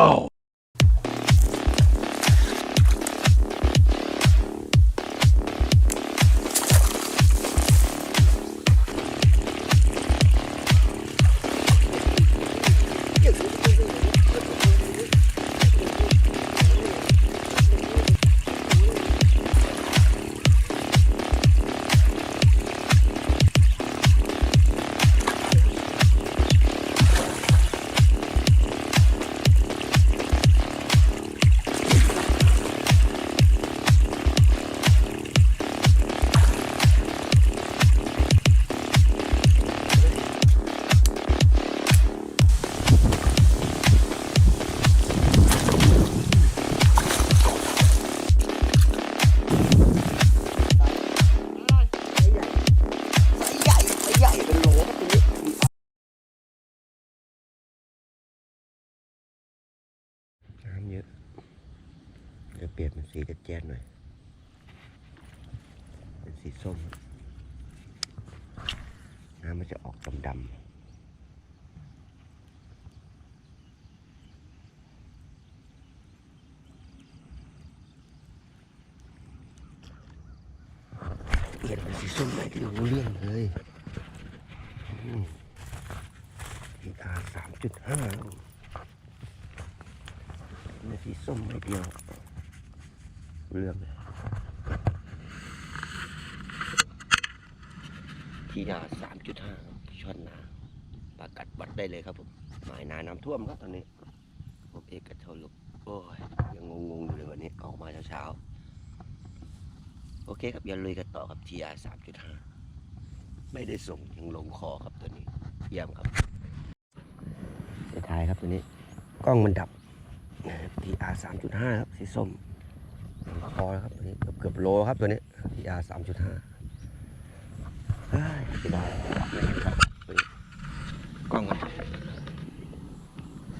Whoa! จะเปลี่ยนเป็นสีแจ๊ดๆหน่อย เป็นสีส้ม น้ำมันจะออกดำๆเปลี่ยนเป็นสีส้มไม่รู้เรื่องเลยพีอาสามจุดห้าเป็นสีส้มไม่เดียว เรื่องเลยทีอาสามจุดห้าช่อนนาปากัดวัดได้เลยครับผมหมายนาน้ำท่วมครับตอนนี้ ผมเอกกับเทาลุกโอ้ยยังงงๆอยู่เลยวันนี้ออกมาเช้าๆโอเคครับอย่าลุยกันต่อครับทีอาสามจุดห้าไม่ได้ส่งยังลงคอครับตัวนี้เยี่ยมครับสุดท้ายครับตัวนี้ กล้องมันดับทีอาสามจุดห้าครับสีส้ม คอแล้วครับตัวนี้เกือบเกือบโลครับตัวนี้พีอาสามจุดห้าเฮ้ยไม่ได้ไม่เห็นครับกล้องครับ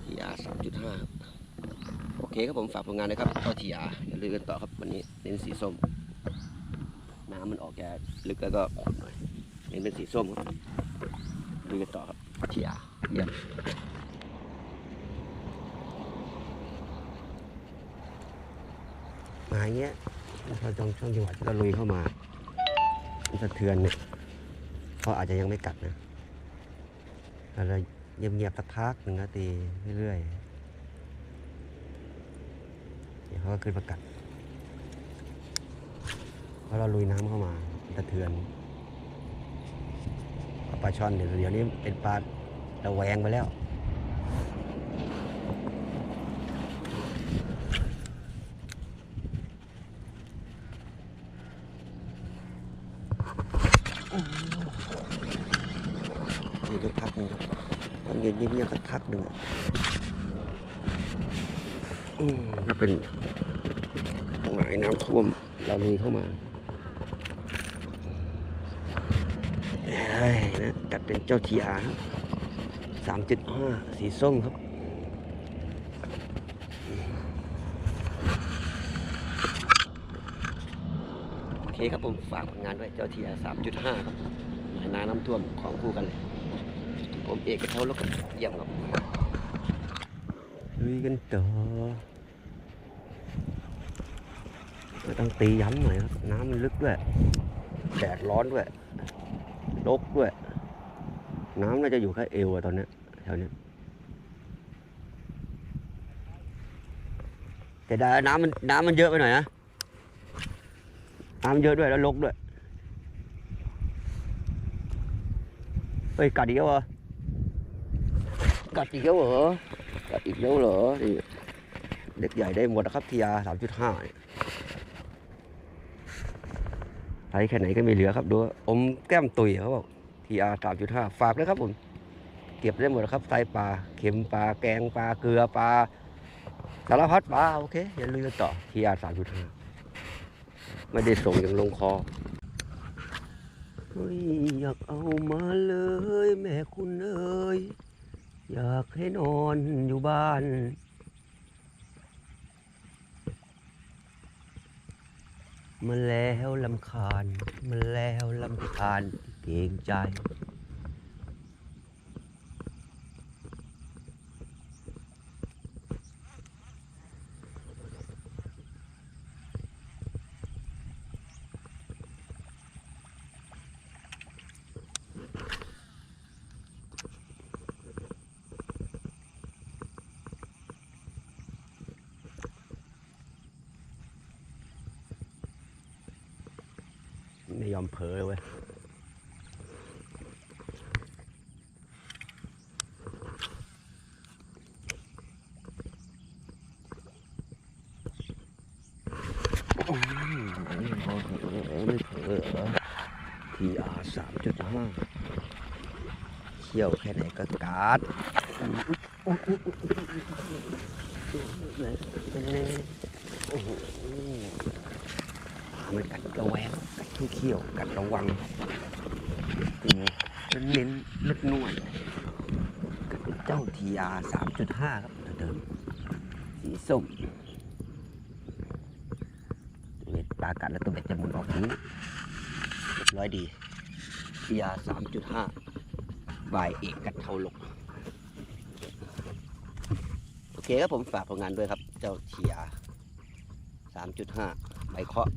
พีอาสามจุดห้าโอเคครับผมฝากผลงานนะครับต่อทีอาอย่าลืมกันต่อครับวันนี้เน้นสีส้ม น้ำมันออกแกลึกแล้วก็ขุ่นหน่อยเน้นเป็นสีส้มครับดูกันต่อครับทีอาเยี่ยม มา อย่างเงี้ยพอช่วงช่วงจังหวะที่เราลุยเข้ามามันสะเทือนเนี่ยเขาอาจจะยังไม่กัดนะเราเงียบๆสักพักหนึ่งนาทีเรื่อยๆเดี๋ยวเขาก็ขึ้นมากัดเพราะเราลุยน้ำเข้ามาสะเทือนปลาช่อนเดี๋ยวเดี๋ยวนี้เป็นปลาระแวงไปแล้ว นี่ก็พักหนึงครับตอนเย็นเงียบๆสักพักหนึ่งอะอืมก็เป็นหมายน้ำท่วมเราลุยเข้ามาเฮ้ยนะจัดเป็นเจ้าทีอาครับสามจุดห้าสีส้มครับโอเคครับผมฝากผลงานด้วยเจ้าทีอาสามจุดห้าครับหมายน้ำน้ำท่วมของคู่กันเลย ผมเอกกับเขาแล้วก็เยี่ยมครับลุยกันต่อต้องตีย้ำหน่อยครับ น้ำมันลึกด้วย แดดร้อนด้วยลบด้วย น้ำน่าจะอยู่แค่เอวอะตอนนี้แถวนี้แต่ด้น้ำมันน้ำมันเยอะไปหน่อยนะน้ำเยอะด้วยแล้วลกด้วย เฮ้ยกัดอีกแล้วเหรอ กัดอีกแล้วเหรอ กัดอีกแล้วเหรอ นี่เด็กใหญ่ได้หมดนะครับทีอาสามจุดห้าใช้แค่ไหนก็ไม่เหลือครับดูอมแก้มตุยเขาบอกทีอาสามจุดห้าฝากเลยครับผม เก็บได้หมดครับไตปลาเข็มปลาแกงปลาเกลือปลาสารพัดปลาโอเคอย่าลืมต่อทีอาสามจุดห้าไม่ได้ส่งอย่างลงคอเฮ้ยอยากเอามาเลย แม่คุณเอ้ย อยากให้นอนอยู่บ้าน มันแล้วลำคาญ มันแล้วลำคาญเกรงใจ อมเผลอเลยเว้ยอืมไม่เผลอไม่เผลอเหรอทีอาสามจุดห้าเขี่ยวแค่ไหนก็การ์ดโอ้โห มันกัดระแวงกัดเขี้ยวกัดระวังเป็นไงเน้นเล็กนวลกัดเป็นเจ้าทีอาสามจุดห้าครับเหมือนเดิมสีส้มกัดแล้วตัวเบ็ดจะหมุนออกงนี้ร้อยดียาสามจุดห้าบายเอกกัดเทาลกโอเคครับผมฝากผลงานด้วยครับ เจ้าทียสามจุดห้า ใบเคาะ